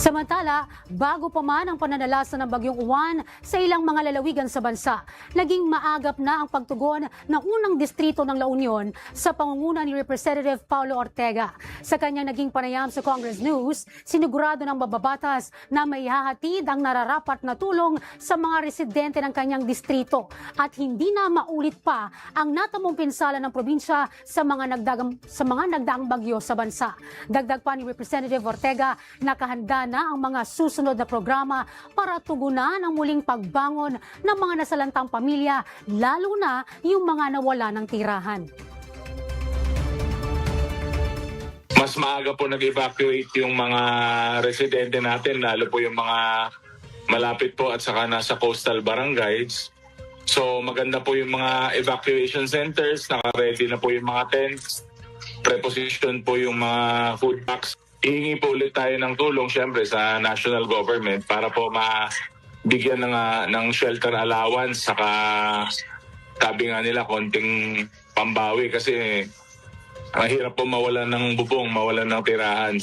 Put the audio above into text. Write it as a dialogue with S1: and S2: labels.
S1: Samantala, bago pa man ang pananalasa ng bagyong uwan sa ilang mga lalawigan sa bansa, naging maagap na ang pagtugon ng unang distrito ng La Union sa pangunguna ni Representative Paulo Ortega. Sa kanyang naging panayam sa Congress News, sinigurado ng mababatas na may hahatid ang nararapat na tulong sa mga residente ng kanyang distrito at hindi na maulit pa ang natamong pinsala ng probinsya sa mga nagdagang sa mga nagdaang bagyo sa bansa. Dagdag pa ni Representative Ortega, nakahanda na ang mga susunod na programa para tugunan ang muling pagbangon ng mga nasalantang pamilya, lalo na yung mga nawala ng tirahan.
S2: mas maaga po nag-evacuate yung mga residente natin, lalo po yung mga malapit po at saka nasa coastal barangays. So maganda po yung mga evacuation centers, naka-ready na po yung mga tents, preposition po yung mga food packs. Ihingi po ulit tayo ng tulong syempre sa national government para po mabigyan ng, ah, ng shelter allowance saka sabi nga nila konting pambawi kasi Mahirap po mawalan ng bubong, mawalan ng tirahan